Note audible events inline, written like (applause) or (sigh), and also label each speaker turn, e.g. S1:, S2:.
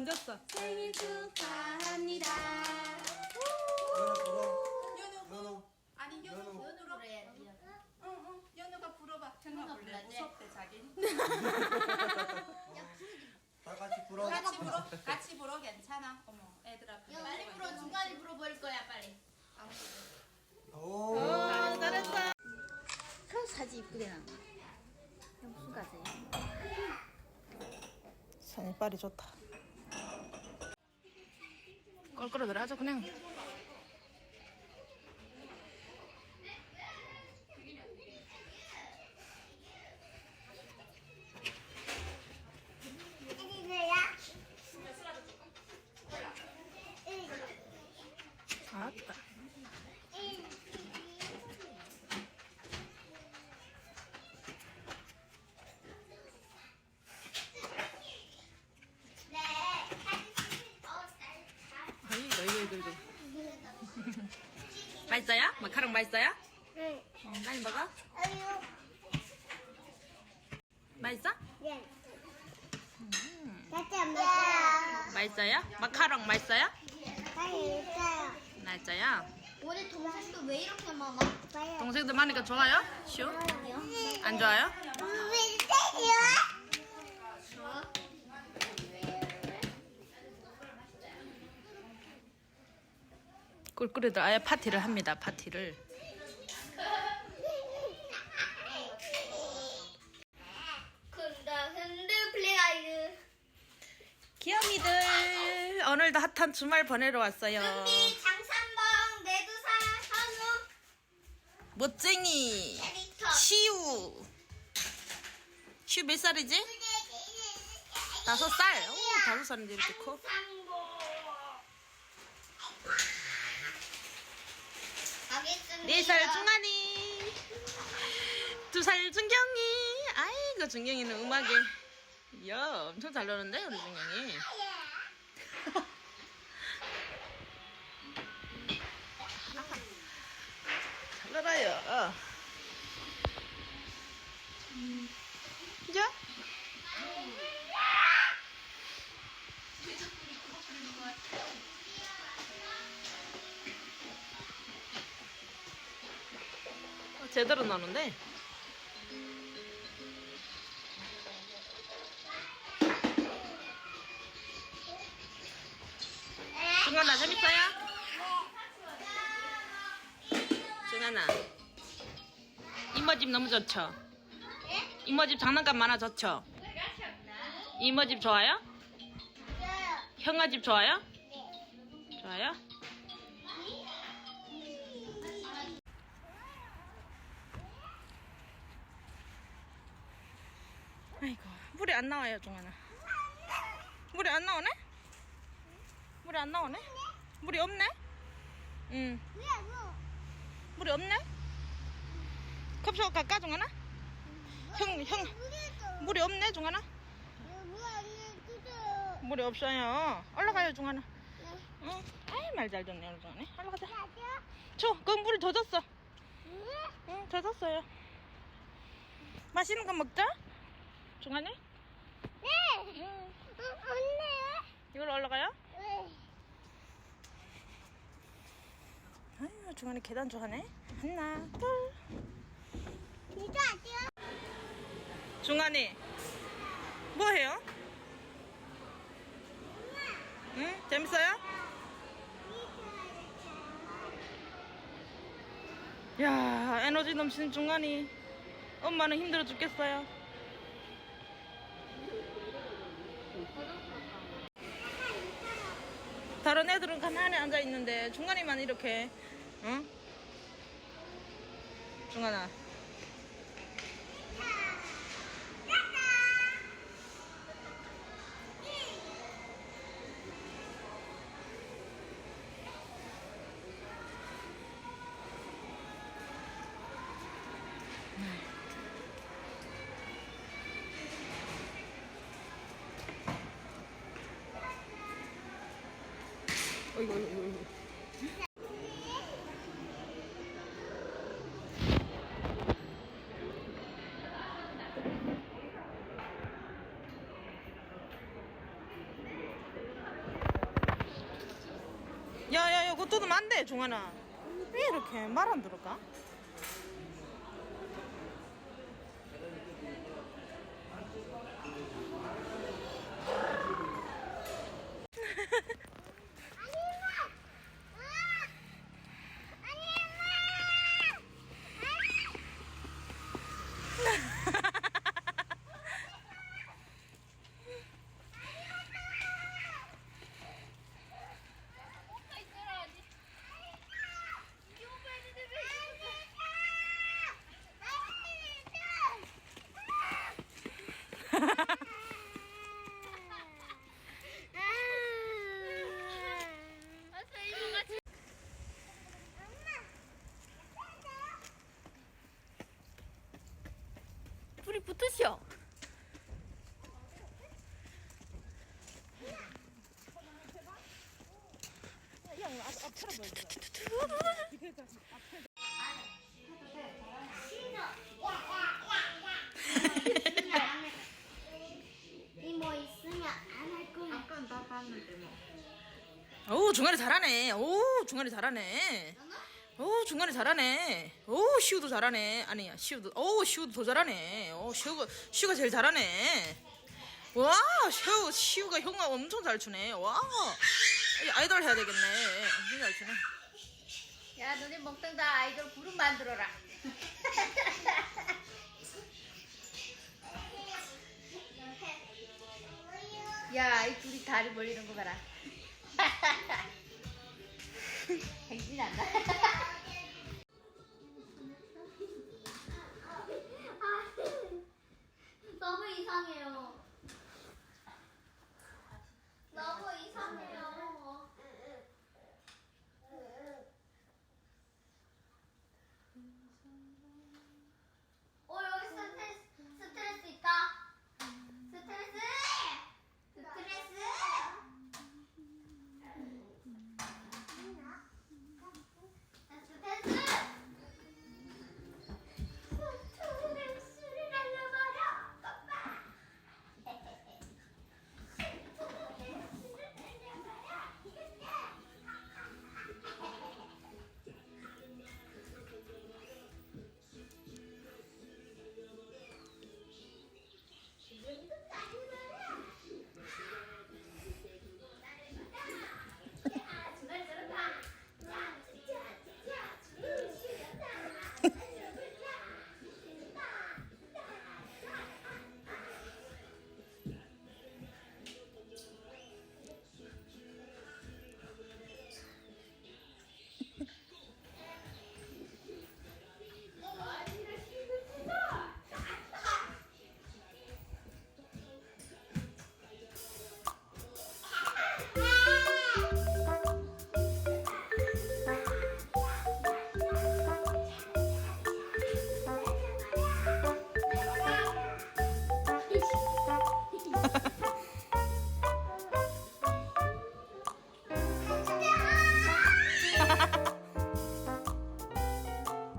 S1: 던졌어.
S2: 생일 축하합니다.
S3: 연우 불어.
S2: 연우
S3: 연우.
S2: 아니 연우
S3: 연우.
S2: 연우 불어.
S4: 불어야지.
S2: 응응 연우가 불어봐. 정말
S4: 연우가
S2: 불래.
S4: 불러야지.
S2: 무섭대 자기.
S3: 다 같이 불어.
S2: 같이 불어. 같이 불어 괜찮아. 어머 애들 앞에.
S4: 야, 빨리 불어. 중간에 불어 버릴 거야, 빨리.
S3: 오.
S1: 아, 잘했어.
S4: 그 사진 이쁘게 나와. 형 무슨 가세요?
S1: 산이 빨이 좋다. 껄끄러들 하죠 그냥. 아따. 아이고 이거 이거 이거. 맛있어요? 마카롱 맛있어요?
S5: 응.
S1: 어, 많이 먹어?
S5: 아유,
S1: 맛있어?
S5: 예. 같이 안 먹어요.
S1: 맛있어요? 마카롱 맛있어요?
S5: 빨리 있어요.
S1: 맛있어요?
S4: 오늘 동생도 왜 이렇게 많아?
S1: 동생들 많으니까 좋아요? 쇼? 안 좋아요?
S5: 왜 이래요?
S1: 꿀꿀이들 아예 파티를 합니다 파티를. 귀요미들 오늘도 핫한 주말 보내러 왔어요
S5: 장산범 내두사 현우
S1: 멋쟁이
S5: 캐릭터.
S1: 시우 시우 몇 살이지? 다섯 살 오, 다섯 살인데 이렇게 커
S5: 상고. 가겠습니다.
S1: 네살 중환이. 두 살 준경이. 아이고 준경이는 음악에. 이야 엄청 잘 노는데 우리 준경이. (laughs) 잘 놀아요 제대로 나는데 중간아 재밌어요? 중간아 이모집 너무 좋죠? 이모집 장난감 많아 좋죠? 이모집 좋아요? 형아집 좋아요? 좋아요? 아이고 물이 안 나와요 중간아 물이 안 나오네? 물이 안 나오네? 물이 없네? 응? 물이 없네? 컵쇼 갈까 중간아? 형, 형. 물이 없네
S5: 뜯어요.
S1: 물이 없어요 올라가요 중간아 응 아이 말 잘 듣네 중간에 올라가자? 저 그럼 물이 더 줬어
S5: 응?
S1: 줬어요 맛있는 거 먹자 중간에
S5: 네.
S1: 응
S5: 어, 언니.
S1: 이걸로 올라가요?
S5: 왜?
S1: 아유 중간에 계단 좋아하네 하나 둘
S5: 이거 아니야?
S1: 중간에 뭐 해요? 응? 재밌어요? 야 에너지 넘치는 중간이 엄마는 힘들어 죽겠어요 다른 애들은 가만히 앉아 있는데 중간이만 이렇게 응? 중간아 어이구 어이구 어이구 야야야 그거 뜯으면 안돼 종아나 왜 이렇게 말 안 들을까?
S4: 붙으시오.
S5: 뭐.
S1: 오, 중간에 잘하네. 오, 중간에 잘하네. 오, 중간에 잘하네. 오, 시우도 잘하네. 아니야, 시우도. 오, 시우도 더 잘하네. 오, 시우가, 시우가 제일 잘하네. 와, 시우, 시우가 형아 엄청 잘 추네. 와, 이 아이돌 해야 되겠네. 엄청 잘 추네.
S4: 야, 너네 먹던 다 아이돌 그룹 만들어라. (laughs) 야, 이 둘이 다리 벌리는 거 봐라. 행진 안 나.